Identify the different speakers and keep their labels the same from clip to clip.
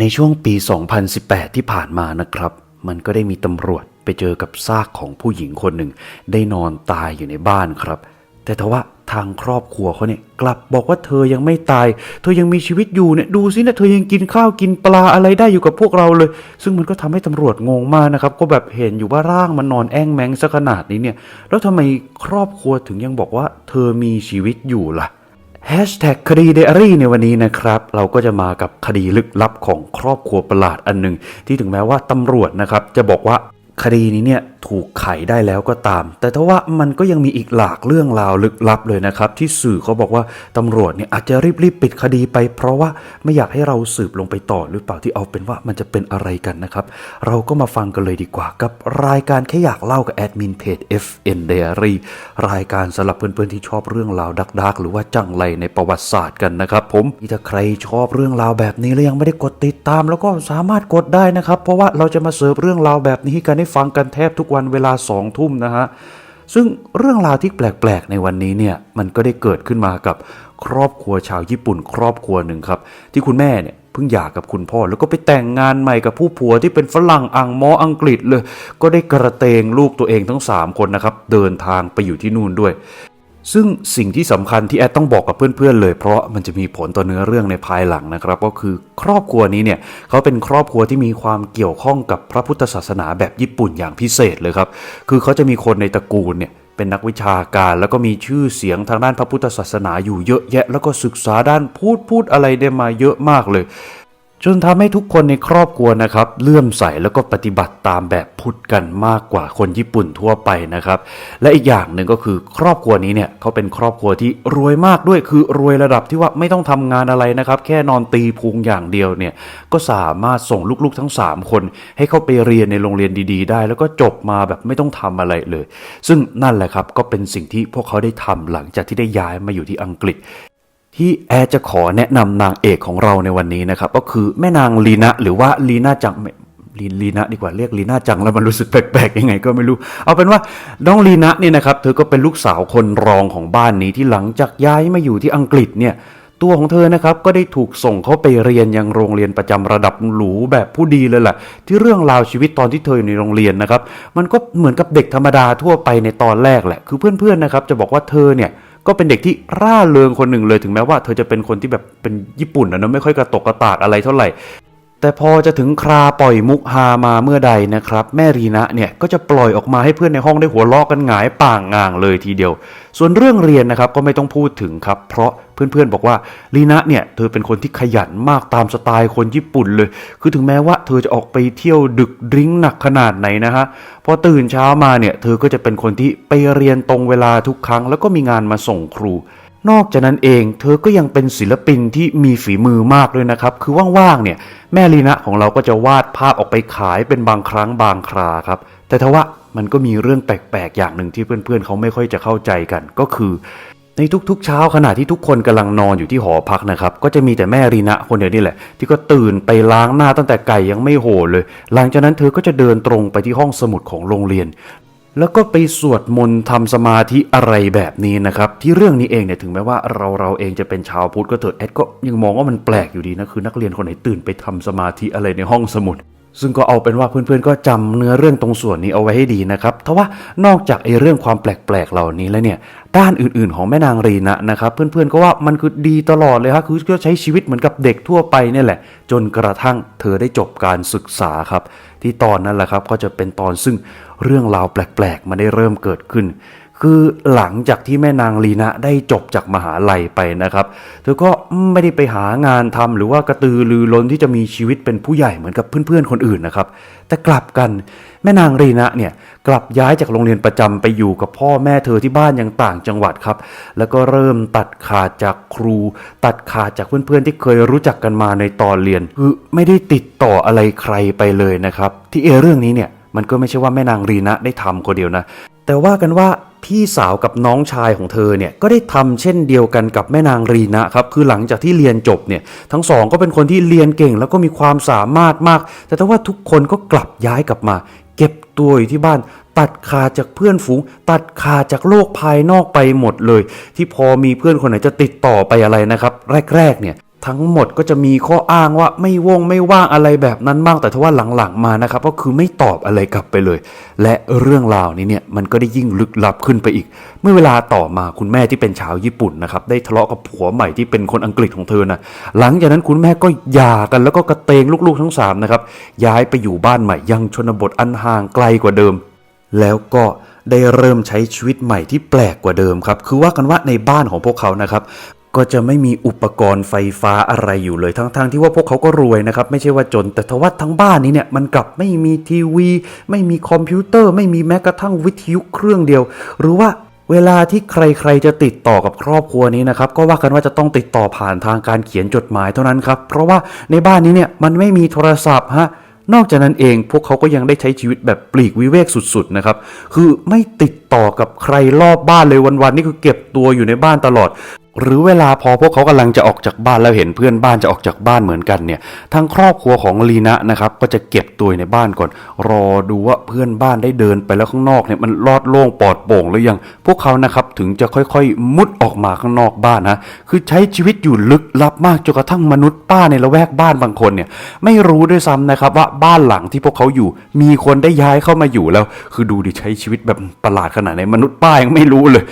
Speaker 1: ในช่วงปี 2018 ที่ผ่านมานะครับ มันก็ได้มีตำรวจไปเจอกับซากของผู้หญิงคนหนึ่ง ได้นอนตายอยู่ในบ้านครับ แต่ทว่าทางครอบครัวเขาเนี่ยกลับบอกว่าเธอยังไม่ตาย เธอยังมีชีวิตอยู่เนี่ยดูสินะเธอยังกินข้าวกินปลาอะไรได้อยู่กับพวกเราเลย ซึ่งมันก็ทำให้ตำรวจงงมากนะครับ ก็แบบเห็นอยู่ว่าร่างมันนอนแอ้งแมงซะขนาดนี้เนี่ย แล้วทำไมครอบครัวถึงยังบอกว่า เธอมีชีวิตอยู่ล่ะ แฮชแท็กคดีเดอรี่ในวันนี้นะครับ เราก็จะมากับคดีลึกลับของครอบครัวประหลาดอันหนึ่งที่ถึงแม้ว่าตำรวจนะครับ จะบอกว่า คดีนี้เนี่ยถูกไขได้แล้วก็ตาม แต่ถ้าว่ามันก็ยังมีอีกหลากเรื่องราวลึกลับเลยนะครับ ที่สื่อเขาบอกว่าตำรวจเนี่ยอาจจะรีบๆปิดคดีไป เพราะว่าไม่อยากให้เราสืบลงไปต่อหรือเปล่าที่เอาเป็นว่ามันจะเป็นอะไรกันนะครับ เราก็มาฟังกันเลยดีกว่า กับรายการแค่อยากเล่ากับแอดมินเพจ FN Diary รายการสำหรับเพื่อนๆที่ชอบเรื่องราวดักๆหรือว่าจังไรในประวัติศาสตร์กันนะครับ ผมถ้าใครชอบเรื่องราวแบบนี้แล้วยังไม่ได้กดติดตาม แล้วก็สามารถกดได้นะครับ เพราะว่าเราจะมาเสิร์ฟเรื่องราวแบบนี้กันให้ฟังกันแทบทุกวันเวลาสองทุ่มนะฮะซึ่งเรื่องราวที่แปลกๆ ในวันนี้เนี่ยมันก็ได้เกิดขึ้นมากับครอบครัวชาวญี่ปุ่น ครอบครัวหนึ่งครับ ที่คุณแม่เนี่ยเพิ่งหย่ากับคุณพ่อ แล้วก็ไปแต่งงานใหม่กับผู้ผัวที่เป็นฝรั่งอังมออังกฤษเลย ก็ได้กระเตงลูกตัวเองทั้ง 3 คนนะครับ เดินทางไปอยู่ที่นู่นด้วย ซึ่งสิ่งที่สำคัญที่แอดต้องบอกกับเพื่อนๆ เลย เพราะมันจะมีผลต่อเนื้อเรื่องในภายหลังนะครับ ก็คือครอบครัวนี้เนี่ยเขาเป็นครอบครัวที่มีความเกี่ยวข้องกับพระพุทธศาสนาแบบญี่ปุ่นอย่างพิเศษเลยครับ คือเขาจะมีคนในตระกูลเนี่ยเป็นนักวิชาการแล้วก็มีชื่อเสียงทางด้านพระพุทธศาสนาอยู่เยอะแยะ แล้วก็ศึกษาด้านพูดพูดอะไรได้มาเยอะมากเลย จนทำให้ทุกคนในครอบครัวนะครับเลื่อมใสแล้วก็ปฏิบัติตามแบบพุทธกันมากกว่าคนญี่ปุ่นทั่วไปนะครับ และอีกอย่างหนึ่งก็คือครอบครัวนี้เนี่ยเขาเป็นครอบครัวที่รวยมากด้วยคือรวยระดับที่ว่าไม่ต้องทำงานอะไรนะครับ แค่นอนตีพุงอย่างเดียวเนี่ยก็สามารถส่งลูกๆทั้ง 3 คน ให้เข้าไปเรียนในโรงเรียนดี ๆ ได้ แล้วก็จบมาแบบไม่ต้องทำอะไรเลย ซึ่งนั่นแหละครับก็เป็นสิ่งที่พวกเขาได้ทำหลังจากที่ได้ย้ายมาอยู่ที่อังกฤษ ที่แอร์จะขอแนะนำนางเอกของเราในวันนี้นะครับ ก็คือแม่นางลีนะหรือว่าลีน่าจังไม่ลีลีนะดีกว่าเรียกลีน่าจังแล้วมันรู้สึกแปลกๆยังไง ก็ไม่รู้ เอาเป็นว่าน้องลีนะเนี่ยนะครับ เธอก็เป็นลูกสาวคนรองของบ้านนี้ที่หลังจากย้ายมาอยู่ที่อังกฤษเนี่ยตัวของเธอนะครับก็ได้ถูกส่งเข้าไปเรียนยังโรงเรียนประจำระดับหรูแบบผู้ดีเลยแหละที่เรื่องราวชีวิตตอนที่เธออยู่ในโรงเรียนนะครับ มันก็เหมือนกับเด็กธรรมดาทั่วไปในตอนแรกแหละ คือเพื่อนๆนะครับจะบอกว่าเธอเนี่ย ก็เป็นเด็กที่ร่าเริงคนหนึ่งเลยถึงแม้ว่าเธอจะเป็นคนที่แบบเป็นญี่ปุ่นนะนะไม่ค่อยกระตกกระตากอะไรเท่าไหร่ แต่พอจะถึงคราปล่อยมุกฮามาเมื่อใดนะครับ แม่รีนะเนี่ยก็จะปล่อยออกมาให้เพื่อนในห้องได้หัวเราะกันหงายป่างงางเลยทีเดียว ส่วนเรื่องเรียนนะครับก็ไม่ต้องพูดถึงครับ เพราะเพื่อนๆบอกว่าลีนะเนี่ยเธอเป็นคนที่ขยันมากตามสไตล์คนญี่ปุ่นเลย คือถึงแม้ว่าเธอจะออกไปเที่ยวดึกดริ้งหนักขนาดไหนนะฮะพอตื่นเช้ามาเนี่ยเธอก็จะเป็นคนที่ไปเรียนตรงเวลาทุกครั้ง แล้วก็มีงานมาส่งครู นอกจากนั้นเองเธอก็ยังเป็นศิลปินที่มีฝีมือมากด้วยนะครับ คือว่างๆเนี่ยแม่ลีนะของเราก็จะวาดภาพออกไปขายเป็นบางครั้งบางคราครับ แต่ทว่ามันก็มีเรื่องแปลกๆอย่างหนึ่งที่เพื่อนๆ เขาไม่ค่อยจะเข้าใจกันก็คือ ในทุกๆ เช้าขณะที่ทุกคนกำลังนอนอยู่ที่หอพักนะครับ ก็จะมีแต่แม่รีนะคนเดียวนี่แหละ ที่ก็ตื่นไปล้างหน้าตั้งแต่ไก่ยังไม่โหเลย หลังจากนั้นเธอก็จะเดินตรงไปที่ห้องสมุดของโรงเรียน แล้วก็ไปสวดมนต์ทำสมาธิอะไรแบบนี้นะครับ ที่เรื่องนี้เองเนี่ยถึงแม้ว่าเราเราเองจะเป็นชาวพุทธก็เถอะแอดก็ยังมองว่ามันแปลกอยู่ดีนะคือนักเรียนคนไหนตื่นไปทำสมาธิอะไรในห้องสมุด ซึ่งก็เอาเป็นว่าเพื่อนๆก็จำเนื้อเรื่องตรงส่วนนี้เอาไว้ให้ดีนะครับทว่านอกจากไอ้เรื่องความแปลกๆเหล่านี้แล้วเนี่ยด้านอื่นๆของแม่นางรีนะนะครับเพื่อนๆก็ว่ามันคือดีตลอดเลยครับคือก็ใช้ชีวิตเหมือนกับเด็กทั่วไปเนี่ยแหละ จนกระทั่งเธอได้จบการศึกษาครับ ที่ตอนนั้นแหละครับก็จะเป็นตอนซึ่งเรื่องราวแปลกๆมันได้เริ่มเกิดขึ้น คือหลังจากที่แม่นางลีนะได้จบจากมหาลัยไปนะครับ เธอก็ไม่ได้ไปหางานทำหรือว่ากระตือรือร้นที่จะมีชีวิตเป็นผู้ใหญ่เหมือนกับเพื่อนๆคนอื่นนะครับ แต่กลับกันแม่นางรีนะเนี่ยกลับย้ายจากโรงเรียนประจำไปอยู่กับพ่อแม่เธอที่บ้านยังต่างจังหวัดครับ แล้วก็เริ่มตัดขาดจากครู ตัดขาดจากเพื่อนๆที่เคยรู้จักกันมาในตอนเรียนคือไม่ได้ติดต่ออะไรใครไปเลยนะครับ ที่เอเรื่องนี้เนี่ยมันก็ไม่ใช่ว่าแม่นางรีนะได้ทำคนเดียวนะ แต่ว่ากันว่าพี่สาวกับน้องชายของเธอเนี่ยก็ได้ทำเช่นเดียวกันกับแม่นางรีนะครับคือหลังจากที่เรียนจบเนี่ยทั้งสองก็เป็นคนที่เรียนเก่ง แล้วก็มีความสามารถมาก แต่ถ้าว่าทุกคนก็กลับย้ายกลับมา เก็บตัวอยู่ที่บ้าน ตัดขาดจากเพื่อนฝูง ตัดขาดจากโลกภายนอกไปหมดเลย ที่พอมีเพื่อนคนไหนจะติดต่อไปอะไรนะครับ แรกๆเนี่ย ทั้งหมดก็จะมีข้ออ้างว่าไม่ว่งไม่ว่างอะไรแบบนั้นบ้างแต่ทว่าหลังๆมานะครับ ก็คือไม่ตอบอะไรกลับไปเลย และเรื่องราวนี้เนี่ยมันก็ได้ยิ่งลึกลับขึ้นไปอีก เมื่อเวลาต่อมาคุณแม่ที่เป็นชาวญี่ปุ่นนะครับได้ทะเลาะกับผัวใหม่ที่เป็นคนอังกฤษของเธอนะหลังจากนั้นคุณแม่ก็หย่ากันแล้วก็กระเตงลูกๆทั้งสามนะครับย้ายไปอยู่บ้านใหม่ยังชนบทอันห่างไกลกว่าเดิม แล้วก็ได้เริ่มใช้ชีวิตใหม่ที่แปลกกว่าเดิมครับ คือว่ากันว่าในบ้านของพวกเขานะครับ ก็จะไม่มีอุปกรณ์ไฟฟ้าอะไรอยู่เลย ทั้งๆที่ว่าพวกเขาก็รวยนะครับ ไม่ใช่ว่าจน แต่ทว่าทั้งบ้านนี้เนี่ยมันกลับไม่มีทีวี ไม่มีคอมพิวเตอร์ ไม่มีแม้กระทั่งวิทยุเครื่องเดียว หรือว่าเวลาที่ใครๆจะติดต่อกับครอบครัวนี้นะครับ ก็ว่ากันว่าจะต้องติดต่อผ่านทางการเขียนจดหมายเท่านั้นครับ เพราะว่าในบ้านนี้เนี่ยมันไม่มีโทรศัพท์ฮะนอกจากนั้นเองพวกเขาก็ยังได้ใช้ชีวิตแบบปลีกวิเวกสุดๆนะครับ คือไม่ติดต่อกับใครรอบบ้านเลยวันๆนี่คือเก็บตัวอยู่ในบ้านตลอด หรือเวลาพอพวกเขากำลังจะออกจากบ้านแล้วเห็นเพื่อนบ้านจะออกจากบ้านเหมือนกันเนี่ยทางครอบครัวของลีนะนะครับก็จะเก็บตัวในบ้านก่อน รอดูว่าเพื่อนบ้านได้เดินไปแล้วข้างนอกเนี่ยมันลอดโล่งปลอดโปร่งหรือยัง พวกเขานะครับถึงจะค่อยๆ มุดออกมาข้างนอกบ้านนะคือใช้ชีวิตอยู่ลึกลับมากจนกระทั่งมนุษย์ป้าในละแวกบ้านบางคนเนี่ยไม่รู้ด้วยซ้ำนะครับว่าบ้านหลังที่พวกเขาอยู่ มีคนได้ย้ายเข้ามาอยู่แล้ว คือดูดิใช้ชีวิตแบบประหลาดขนาดไหนมนุษย์ป้ายังไม่รู้เลย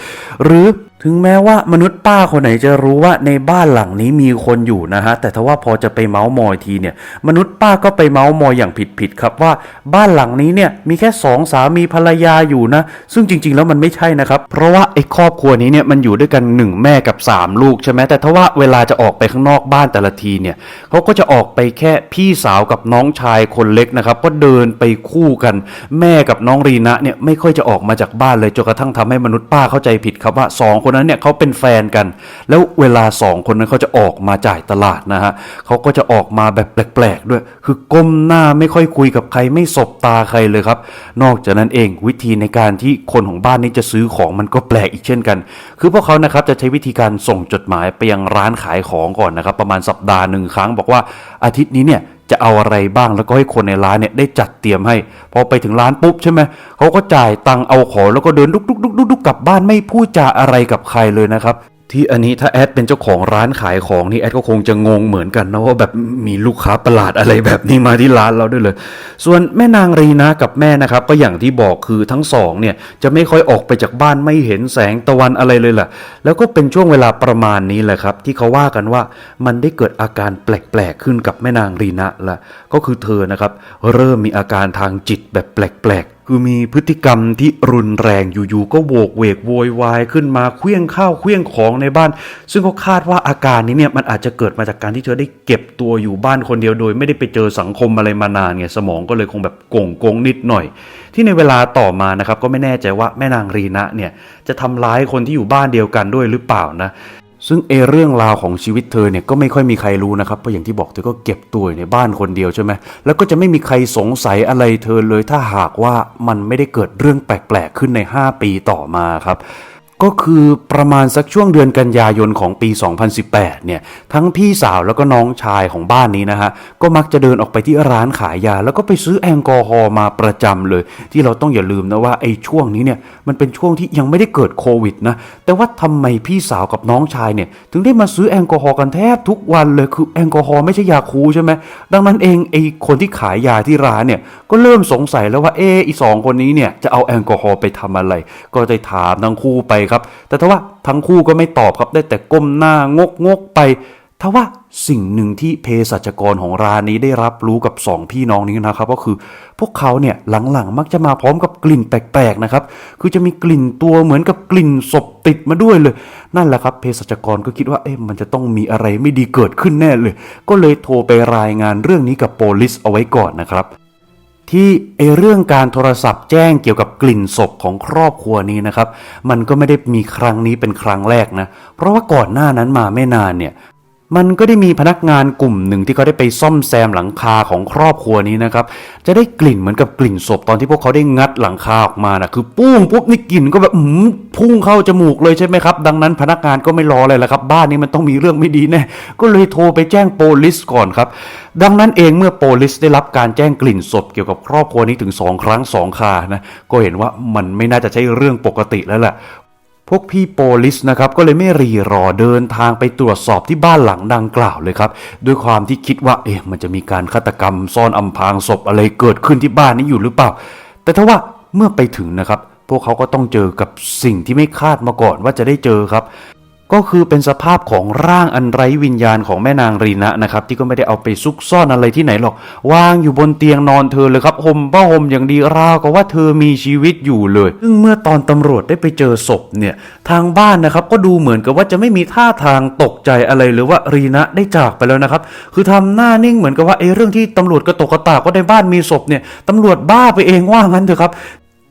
Speaker 1: หรือ ถึงแม้ว่ามนุษย์ป้าคนไหนจะรู้ว่าในบ้านหลังนี้มีคนอยู่นะฮะ แต่ถ้าว่าพอจะไปเมาส์มอยทีเนี่ย มนุษย์ป้าก็ไปเมาส์มอยอย่างผิดๆครับว่าบ้านหลังนี้เนี่ยมีแค่สองสามีภรรยาอยู่นะ ซึ่งจริง ๆ แล้วมันไม่ใช่นะครับ เพราะว่าไอ้ครอบครัวนี้เนี่ยมันอยู่ด้วยกันหนึ่งแม่กับสามลูกใช่ไหมแต่ถ้าว่าเวลาจะออกไปข้างนอกบ้านแต่ละทีเนี่ยเขาก็จะออกไปแค่พี่สาวกับน้องชายคนเล็กนะครับก็เดินไปคู่กัน แม่กับน้องรีนะเนี่ยไม่ค่อยจะออกมาจากบ้านเลยจนกระทั่งทำให้มนุษย์ป้าเข้าใจผิดครับว่าสองคนนั้นเนี่ยเขาเป็นแฟนกัน แล้วเวลาสองคนนั้นเขาจะออกมาจ่ายตลาดนะฮะเขาก็จะออกมาแบบแปลกๆด้วย คือก้มหน้าไม่ค่อยคุยกับใครไม่สบตาใครเลยครับ นอกจากนั้นเองวิธีในการที่คนของบ้านนี้จะซื้อของมันก็แปลกอีกเช่นกัน คือพวกเขานะครับจะใช้วิธีการส่งจดหมายไปยังร้านขายของก่อนนะครับ ประมาณสัปดาห์หนึ่งครั้งบอกว่าอาทิตย์นี้เนี่ย จะเอาอะไรบ้างแล้วก็ให้คนในร้านเนี่ยได้จัดเตรียมให้ พอไปถึงร้านปุ๊บใช่ไหมเขาก็จ่ายตังค์เอาของแล้วก็เดินดุกดุกดุกดุกดุกกลับบ้านไม่พูดจาอะไรกับใครเลยนะครับ ที่อันนี้ถ้าแอดเป็นเจ้าของร้านขายของนี่แอดก็คงจะงงเหมือนกันนะว่าแบบมีลูกค้าประหลาดอะไรแบบนี้มาที่ร้านเราด้วยเลย ส่วนแม่นางรีนะกับแม่นะครับ ก็อย่างที่บอกคือทั้งสองเนี่ยจะไม่ค่อยออกไปจากบ้านไม่เห็นแสงตะวันอะไรเลยล่ะแล้วก็เป็นช่วงเวลาประมาณนี้แหละครับ ที่เขาว่ากันว่ามันได้เกิดอาการแปลกๆขึ้นกับแม่นางรีนะละก็คือเธอนะครับ เริ่มมีอาการทางจิตแบบแปลกๆ คือมีพฤติกรรมที่รุนแรงอยู่ๆก็โวกเวกโวยวายขึ้นมาเคลี้ยงข้าวเคลี้ยงของในบ้าน ซึ่งเขาคาดว่าอาการนี้เนี่ยมันอาจจะเกิดมาจากการที่เธอได้เก็บตัวอยู่บ้านคนเดียวโดย ไม่ได้ไปเจอสังคมอะไรมานานไงสมองก็เลยคงแบบโกงโกงนิดหน่อย ที่ในเวลาต่อมานะครับก็ไม่แน่ใจว่าแม่นางรีนะเนี่ยจะทำร้ายคนที่อยู่บ้านเดียวกันด้วยหรือเปล่านะ ซึ่งเอเรื่องราวของชีวิตเธอเนี่ยก็ไม่ค่อยมีใครรู้นะครับเพราะอย่างที่บอกเธอก็เก็บตัวในบ้านคนเดียวใช่ไหมแล้วก็จะไม่มีใครสงสัยอะไรเธอเลยถ้าหากว่ามันไม่ได้เกิดเรื่องแปลกๆขึ้นใน 5 ปีต่อมาครับ ก็คือประมาณสักช่วงเดือนกันยายนของปี 2018 เนี่ย ทั้งพี่สาวแล้วก็น้องชายของบ้านนี้นะฮะ ก็มักจะเดินออกไปที่ร้านขายยา แล้วก็ไปซื้อแอลกอฮอล์มาประจำเลย ที่เราต้องอย่าลืมนะว่าไอ้ช่วงนี้เนี่ย มันเป็นช่วงที่ยังไม่ได้เกิดโควิดนะ แต่ว่าทำไมพี่สาวกับน้องชายเนี่ย ถึงได้มาซื้อแอลกอฮอล์กันแทบทุกวันเลย คือแอลกอฮอล์ไม่ใช่ยาคูใช่ไหม ดังนั้นเองไอ้คนที่ขายยาที่ร้านเนี่ย ก็เริ่มสงสัยแล้วว่าเอออีสองคนนี้เนี่ยจะเอาแอลกอฮอล์ไปทำอะไร ก็ได้ถามทั้งคู่ไปครับ แต่ทว่าทั้งคู่ก็ไม่ตอบครับ ได้แต่ก้มหน้างกงกไปทว่าสิ่งหนึ่งที่เภสัชกรของร้านนี้ได้รับรู้กับสองพี่น้องนี้นะครับ ก็คือพวกเขาเนี่ยหลังๆ มักจะมาพร้อมกับกลิ่นแปลกๆนะครับ คือจะมีกลิ่นตัวเหมือนกับกลิ่นศพติดมาด้วยเลย นั่นแหละครับเภสัชกรก็คิดว่าเอ๊ะมันจะต้องมีอะไรไม่ดีเกิดขึ้นแน่เลย ก็เลยโทรไปรายงานเรื่องนี้กับโปลิสเอาไว้ก่อนนะครับ ที่ไอเรื่องการโทรศัพท์แจ้งเกี่ยวกับกลิ่นศพของครอบครัวนี้นะครับ มันก็ไม่ได้มีครั้งนี้เป็นครั้งแรกนะ เพราะว่าก่อนหน้านั้นมาไม่นานเนี่ย มันก็ได้มีพนักงานกลุ่มหนึ่งที่เขาได้ไปซ่อมแซมหลังคาของครอบครัวนี้นะครับ จะได้กลิ่นเหมือนกับกลิ่นศพตอนที่พวกเขาได้งัดหลังคาออกมานะคือปุ้งปุ๊บนี่กลิ่นก็แบบอืมพุ่งเข้าจมูกเลยใช่ไหมครับ ดังนั้นพนักงานก็ไม่รอเลยละครับ บ้านนี้มันต้องมีเรื่องไม่ดีแน่ก็เลยโทรไปแจ้งโปลิสก่อนครับ ดังนั้นเองเมื่อโปลิสได้รับการแจ้งกลิ่นศพเกี่ยวกับครอบครัวนี้ถึงสองครั้งสองคานะก็เห็นว่ามันไม่น่าจะใช่เรื่องปกติแล้วแหละ พวกพี่โปลิสนะครับก็เลยไม่รีรอเดินทางไปตรวจสอบที่บ้านหลังดังกล่าวเลยครับ ด้วยความที่คิดว่าเอ๊ะมันจะมีการฆาตกรรม ซ่อนอำพรางศพอะไรเกิดขึ้นที่บ้านนี้อยู่หรือเปล่า แต่ทว่าเมื่อไปถึงนะครับ พวกเขาก็ต้องเจอกับสิ่งที่ไม่คาดมาก่อนว่าจะได้เจอครับ ก็คือเป็นสภาพของร่างอันไร้วิญญาณของแม่นางรีนะนะครับที่ก็ไม่ได้เอาไปซุกซ่อนอะไรที่ไหนหรอกวางอยู่บนเตียงนอนเธอเลยครับห่มผ้าห่มอย่างดีราวกับว่าเธอมีชีวิตอยู่เลยซึ่งเมื่อตอนตำรวจได้ไปเจอศพเนี่ยทางบ้านนะครับก็ดูเหมือนกับว่าจะไม่มีท่าทางตกใจอะไรหรือว่ารีนะได้จากไปแล้วนะครับคือทำหน้านิ่งเหมือนกับว่าไอ้เรื่องที่ตำรวจกระตกกระตากว่าในบ้านมีศพเนี่ยตำรวจบ้าไปเองว่างั้นเถอะครับ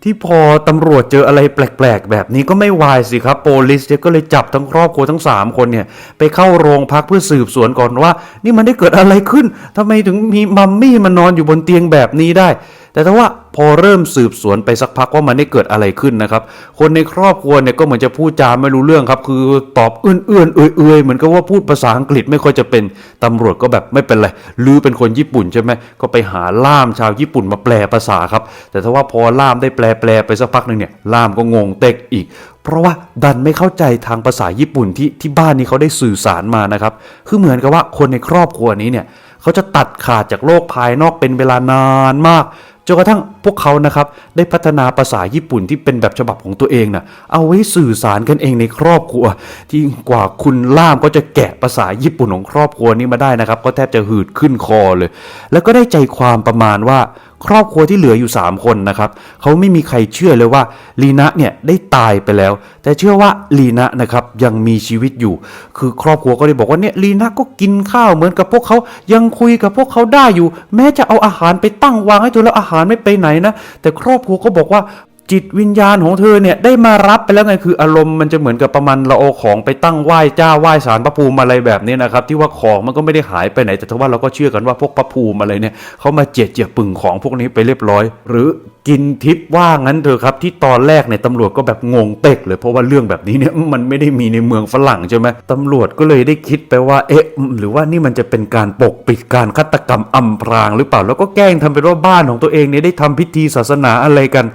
Speaker 1: ที่พอตำรวจเจออะไรแปลกๆ แบบนี้ก็ไม่วายสิครับโปลิสเนี่ยก็เลยจับทั้งครอบครัวทั้ง 3 คนเนี่ย ไปเข้าโรงพักเพื่อสืบสวนก่อนว่า นี่มันได้เกิดอะไรขึ้นทำไมถึงมีมัมมี่มานอนอยู่บนเตียงแบบนี้ได้ แต่ถ้าว่าพอเริ่มสืบสวนไปสักพักว่ามันได้เกิดอะไรขึ้นนะครับ คนในครอบครัวเนี่ยก็เหมือนจะพูดจาไม่รู้เรื่องครับ คือตอบเอื้อนๆเอื่อยเหมือนกับว่าพูดภาษาอังกฤษไม่ค่อยจะเป็นตำรวจก็แบบไม่เป็นไรลือเป็นคนญี่ปุ่นใช่ไหมก็ไปหาล่ามชาวญี่ปุ่นมาแปลภาษาครับ แต่ถ้าว่าพอล่ามได้แปลแปลไปสักพักหนึ่งเนี่ยล่ามก็งงเต็กอีกเพราะว่าดันไม่เข้าใจทางภาษาญี่ปุ่นที่ที่บ้านนี้เขาได้สื่อสารมานะครับ คือเหมือนกับว่าคนในครอบครัวนี้เนี่ยเขาจะตัดขาดจากโลกภายนอกเป็นเวลานานมาก จนกระทั่งพวกเขานะครับได้พัฒนาภาษาญี่ปุ่นที่เป็นแบบฉบับของตัวเองนะ่ะเอาไว้สื่อสารกันเองในครอบครัว ที่กว่าคุณล่ามก็จะแกะภาษาญี่ปุ่นของครอบครัวนี้มาได้นะครับ ก็แทบจะหืดขึ้นคอเลย แล้วก็ได้ใจความประมาณว่า ครอบครัวที่เหลืออยู่ 3 คนนะครับเขาไม่มีใครเชื่อเลยว่าลีนะเนี่ยได้ตายไปแล้ว แต่เชื่อว่าลีนะนะครับยังมีชีวิตอยู่ คือครอบครัวก็เลยบอกว่าเนี่ยลีนะก็กินข้าวเหมือนกับพวกเขายังคุยกับพวกเขาได้อยู่ แม้จะเอาอาหารไปตั้งวางให้เธอแล้วอาหารไม่ไปไหนนะแต่ครอบครัวก็บอกว่า จิตวิญญาณของเธอเนี่ยได้มารับไปแล้วไงคืออารมณ์มันจะเหมือนกับประมาณเราเอาของไปตั้งไหว้เจ้าไหว้สารพระภูมิอะไรแบบนี้นะครับ ที่ว่าของมันก็ไม่ได้หายไปไหน แต่ถ้าว่าเราก็เชื่อกันว่าพวกพระภูมิอะไรเนี่ยเขามาเจียดเจียปึ่งของพวกนี้ไปเรียบร้อย หรือกินทิพว่างั้นเถอะครับ ที่ตอนแรกเนี่ยตำรวจก็แบบงงเต็กเลยเพราะว่าเรื่องแบบนี้เนี่ยมันไม่ได้มีในเมืองฝรั่งใช่ไหมตำรวจก็เลยได้คิดไปว่าเอ๊ะหรือว่านี่มันจะเป็นการปกปิดการฆาตกรรมอำพรางหรือเปล่าแล้วก็แกล้งทำเป็นว่าบ้านของตัวเองเนี่ยได้ทำพิธีศาสนาอะไรกัน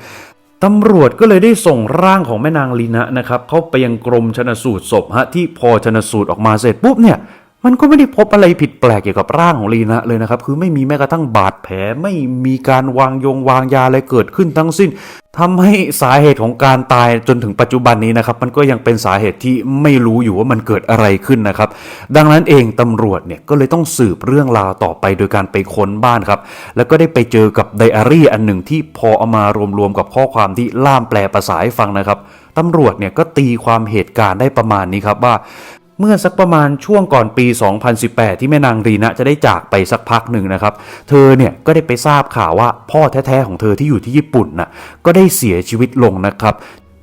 Speaker 1: ตำรวจก็เลยได้ส่งร่างของแม่นางลีนะนะครับเข้าไปยังกรมชนสูตรศพฮะที่พอชนสูตรออกมาเสร็จปุ๊บเนี่ย มันก็ไม่ได้พบอะไรผิดแปลกเกี่ยวกับร่างของลีนะเลยนะครับ คือไม่มีแม้กระทั่งบาดแผลไม่มีการวางยงวางยาอะไรเกิดขึ้นทั้งสิ้นทำให้สาเหตุของการตายจนถึงปัจจุบันนี้นะครับ มันก็ยังเป็นสาเหตุที่ไม่รู้อยู่ว่ามันเกิดอะไรขึ้นนะครับ ดังนั้นเองตำรวจเนี่ยก็เลยต้องสืบเรื่องราวต่อไปโดยการไปค้นบ้านครับ แล้วก็ได้ไปเจอกับไดอารี่อันหนึ่งที่พอเอามารวมๆกับข้อความที่ล่ามแปลภาษาให้ฟังนะครับตำรวจเนี่ยก็ตีความเหตุการณ์ได้ประมาณนี้ครับว่า เมื่อสักประมาณช่วงก่อนปี 2018 ที่แม่นางรีนะจะได้จากไปสักพักหนึ่งนะครับ เธอเนี่ยก็ได้ไปทราบข่าวว่าพ่อแท้ๆของเธอที่อยู่ที่ญี่ปุ่นน่ะก็ได้เสียชีวิตลงนะครับ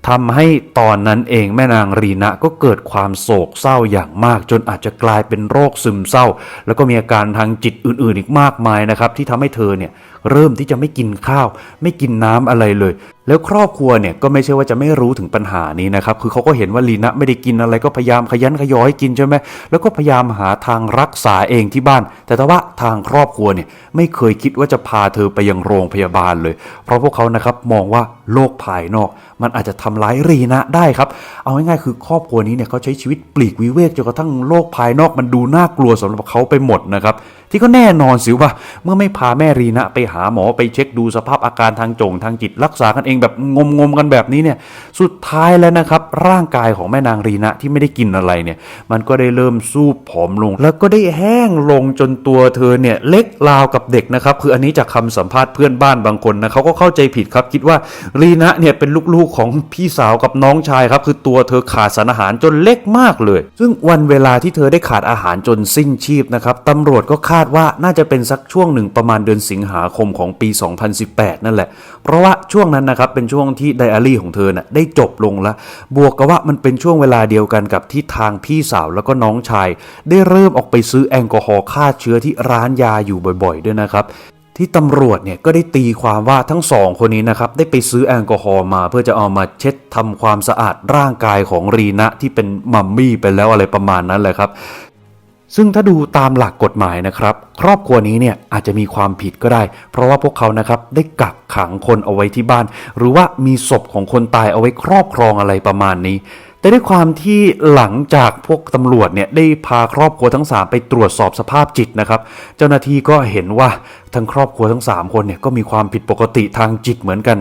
Speaker 1: ทำให้ตอนนั้นเองแม่นางรีนะก็เกิดความโศกเศร้าอย่างมาก จนอาจจะกลายเป็นโรคซึมเศร้า แล้วก็มีอาการทางจิตอื่นๆอีกมากมายนะครับที่ทำให้เธอเนี่ยเริ่มที่จะไม่กินข้าว ไม่กินน้ำอะไรเลย แล้วครอบครัวเนี่ยก็ไม่ใช่ว่าจะไม่รู้ถึงปัญหานี้นะครับ คือเขาก็เห็นว่าลีนะไม่ได้กินอะไรก็พยายามขยันขยอให้กินใช่ไหมแล้วก็พยายามหาทางรักษาเองที่บ้าน แต่ถ้าว่าทางครอบครัวเนี่ยไม่เคยคิดว่าจะพาเธอไปยังโรงพยาบาลเลย เพราะพวกเขานะครับมองว่าโลกภายนอก มันอาจจะทำร้ายรีนะได้ครับ เอาง่ายๆคือครอบครัวนี้เนี่ยเขาใช้ชีวิตปลีกวิเวกจนกระทั่งโลกภายนอกมันดูน่ากลัวสำหรับเขาไปหมดนะครับ ที่ก็แน่นอนสิว่าเมื่อไม่พาแม่รีนะไปหาหมอไปเช็คดูสภาพอาการทางจงทางจิตรักษากันเองแบบงมๆกันแบบนี้เนี่ยสุดท้ายแล้วนะครับ ร่างกายของแม่นางรีนะที่ไม่ได้กินอะไรเนี่ย มันก็ได้เริ่มสู้ผอมลง แล้วก็ได้แห้งลงจนตัวเธอเนี่ยเล็กราวกับเด็กนะครับ คืออันนี้จากคำสัมภาษณ์เพื่อนบ้านบางคนนะเขาก็เข้าใจผิดครับ คิดว่ารีนะเนี่ยเป็นลูกๆของพี่สาวกับน้องชายครับ คือตัวเธอขาดสารอาหารจนเล็กมากเลย ซึ่งวันเวลาที่เธอได้ขาดอาหารจนสิ้นชีพนะครับตำรวจก็คาดาดว่าน่าจะเป็นสักช่วงหนึ่งประมาณเดือนสิงหาคมของปี 2018 นั่นแหละ เพราะว่าช่วงนั้นนะครับเป็นช่วงที่ไดอารี่ของเธอน่ะได้จบลงแล้วบวกกับว่ามันเป็นช่วงเวลาเดียวกันกับที่ทางพี่สาวแล้วก็น้องชาย ได้เริ่มออกไปซื้อแอลกอฮอล์ฆ่าเชื้อที่ร้านยาอยู่บ่อย ๆ ด้วยนะครับที่ตำรวจเนี่ยก็ได้ตีความว่าทั้งสองคนนี้นะครับได้ไปซื้อแอลกอฮอล์มา เพื่อจะเอามาเช็ดทำความสะอาดร่างกายของรีนะที่เป็นมัมมี่ไปแล้วอะไรประมาณนั้นแหละครับ ซึ่งถ้าดูตามหลักกฎหมายนะครับ ครอบครัวนี้เนี่ยอาจจะมีความผิดก็ได้ เพราะว่าพวกเขานะครับได้กักขังคนเอาไว้ที่บ้าน หรือว่ามีศพของคนตายเอาไว้ครอบครองอะไรประมาณนี้ แต่ด้วยความที่หลังจากพวกตำรวจเนี่ยได้พาครอบครัวทั้ง 3 ไปตรวจสอบสภาพจิตนะครับ เจ้าหน้าที่ก็เห็นว่าทั้งครอบครัวทั้ง 3 คนเนี่ยก็มีความผิดปกติทางจิตเหมือนกัน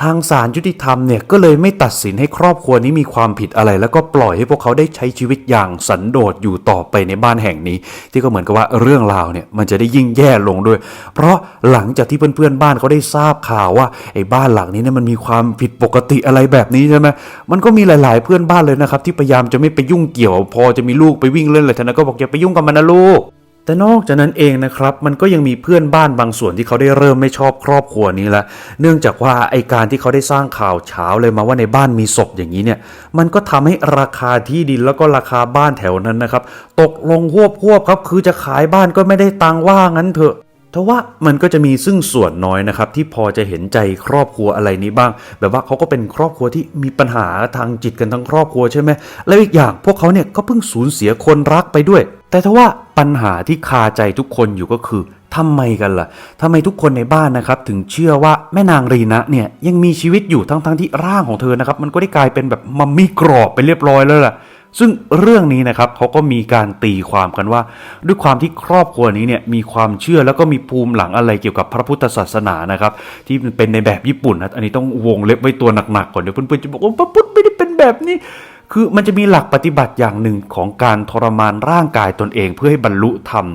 Speaker 1: ทางศาลยุติธรรมเนี่ยก็เลยไม่ตัดสินให้ครอบครัวนี้มีความผิดอะไร แล้วก็ปล่อยให้พวกเขาได้ใช้ชีวิตอย่างสันโดษอยู่ต่อไปในบ้านแห่งนี้ ที่ก็เหมือนกับว่าเรื่องราวเนี่ยมันจะได้ยิ่งแย่ลงด้วย เพราะหลังจากที่เพื่อนๆบ้านเขาได้ทราบข่าวว่าไอ้บ้านหลังนี้เนี่ยมันมีความผิดปกติอะไรแบบนี้ใช่ไหมมันก็มีหลาย ๆ เพื่อนบ้านเลยนะครับที่พยายามจะไม่ไปยุ่งเกี่ยว พอจะมีลูกไปวิ่งเล่นอะไรท่านนก็บอกอย่าไปยุ่งกับมันนะลูก แต่นอกจากนั้นเองนะครับมันก็ยังมีเพื่อนบ้านบางส่วนที่เขาได้เริ่มไม่ชอบครอบครัวนี้ล้วเนื่องจากว่าไอการที่เขาได้สร้างข่าวเช้าเลยมาว่าในบ้านมีศพอย่างนี้เนี่ยมันก็ทำให้ราคาที่ดินแล้วก็ราคาบ้านแถวนั้นนะครับ ตกลงหวบหวบครับ คือจะขายบ้านก็ไม่ได้ตังว่างั้นเถอะทว่ามันก็จะมีซึ่งส่วนน้อยนะครับที่พอจะเห็นใจครอบครัวอะไรนี้บ้าง แบบว่าเขาก็เป็นครอบครัวที่มีปัญหาทางจิตกันทั้งครอบครัวใช่ไหมแล้วอีกอย่างพวกเขาเนี่ยก็เพิ่งสูญเสียคนรักไปด้วย แต่ทว่าปัญหาที่คาใจทุกคนอยู่ก็คือทำไมกันล่ะทำไมทุกคนในบ้านนะครับ ถึงเชื่อว่าแม่นางรีนะเนี่ยยังมีชีวิตอยู่ทั้งๆทที่ร่างของเธอนะครับ มันก็ได้กลายเป็นแบบมัมมี่กรอบไปเรียบร้อยแล้วล่ะ ซึ่งเรื่องนี้นะครับเขาก็มีการตีความกันว่า ด้วยความที่ครอบครัวนี้เนี่ยมีความเชื่อแล้วก็มีภูมิหลังอะไรเกี่ยวกับพระพุทธศาสนานะครับที่เป็นในแบบญี่ปุ่นนะอันนี้ต้องวงเล็บไว้ตัวหนักๆก่อนเดี๋ยวเพื่อนๆจะบอกว่าพระพุทธไม่ได้เป็นแบบนี้ คือมันจะมีหลักปฏิบัติอย่างหนึ่งของการทรมานร่างกายตนเองเพื่อให้บรรลุธรรม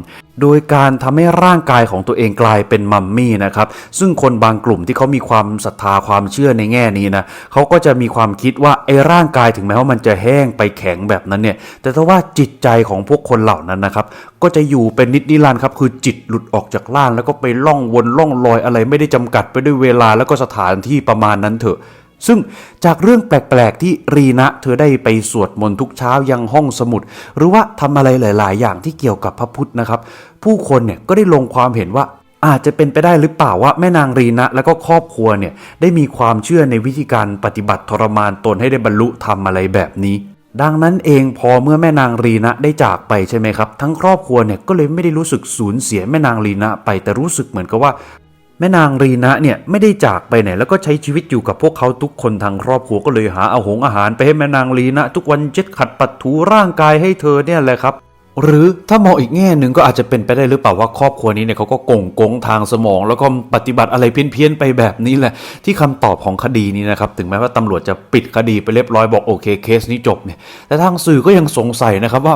Speaker 1: โดยการทำให้ร่างกายของตัวเองกลายเป็นมัมมี่นะครับ ซึ่งคนบางกลุ่มที่เขามีความศรัทธาความเชื่อในแง่นี้นะเขาก็จะมีความคิดว่าไอ้ร่างกายถึงแม้ว่ามันจะแห้งไปแข็งแบบนั้นเนี่ย แต่ถ้าว่าจิตใจของพวกคนเหล่านั้นนะครับ ก็จะอยู่เป็นนิดนิรันดร์ครับ คือจิตหลุดออกจากร่างแล้วก็ไปล่องวนล่องลอยอะไรไม่ได้จำกัดไปด้วยเวลาแล้วก็สถานที่ประมาณนั้นเถอะ ซึ่งจากเรื่องแปลก ๆ ที่รีนะเธอได้ไปสวดมนต์ทุกเช้ายังห้องสมุด หรือว่าทำอะไรหลาย ๆ อย่างที่เกี่ยวกับพระพุทธนะครับ ผู้คนเนี่ยก็ได้ลงความเห็นว่าอาจจะเป็นไปได้หรือเปล่าว่าแม่นางรีนะ และก็ครอบครัวเนี่ยได้มีความเชื่อในวิธีการปฏิบัติทรมานตนให้ได้บรรลุธรรมอะไรแบบนี้ ดังนั้นเองพอเมื่อแม่นางรีนะได้จากไปใช่ไหมครับ ทั้งครอบครัวเนี่ยก็เลยไม่ได้รู้สึกสูญเสียแม่นางรีนะไปแต่รู้สึกเหมือนกับว่า แม่นางรีนะเนี่ยไม่ได้จากไปไหนแล้วก็ใช้ชีวิตอยู่กับพวกเขาทุกคนทางครอบครัวก็เลยหาอาหงอาหารไปให้แม่นางรีนะ ทุกวันเจ็ดขัดปัดถูร่างกายให้เธอเนี่ยแหละครับ หรือถ้ามองอีกแง่หนึ่งก็อาจจะเป็นไปได้หรือเปล่าว่าครอบครัวนี้เนี่ยเขาก็โกงโกงทางสมอง แล้วก็ปฏิบัติอะไรเพี้ยนๆไปแบบนี้แหละ ที่คำตอบของคดีนี้นะครับ ถึงแม้ว่าตำรวจจะปิดคดีไปเรียบร้อยบอกโอเคเคสนี้จบเนี่ยแต่ทางสื่อก็ยังสงสัยนะครับว่า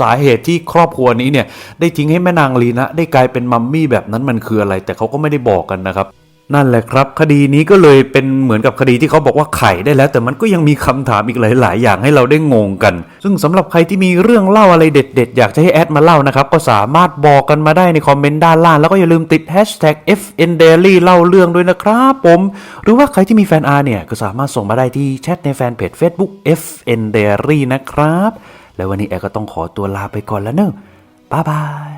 Speaker 1: สาเหตุที่ครอบครัวนี้เนี่ยได้ทิ้งให้แม่นางลีนะ ได้กลายเป็นมัมมี่แบบนั้นมันคืออะไร แต่เขาก็ไม่ได้บอกกันนะครับ นั่นแหละครับ คดีนี้ก็เลยเป็นเหมือนกับคดีที่เขาบอกว่าไขได้แล้ว แต่มันก็ยังมีคำถามอีกหลาย ๆ อย่างให้เราได้งงกัน ซึ่งสำหรับใครที่มีเรื่องเล่าอะไรเด็ด ๆ อยากจะให้แอดมาเล่านะครับ ก็สามารถบอกกันมาได้ในคอมเมนต์ด้านล่าง แล้วก็อย่าลืมติด hashtag FNDaily เล่าเรื่องด้วยนะครับผม หรือว่าใครที่มีแฟนอาร์เนี่ย ก็สามารถส่งมาได้ที่แชทในแฟนเพจ Facebook FNDaily นะครับ แล้ววันนี้แอดก็ต้องขอตัวลาไปก่อนแล้วเนอะบ๊ายบาย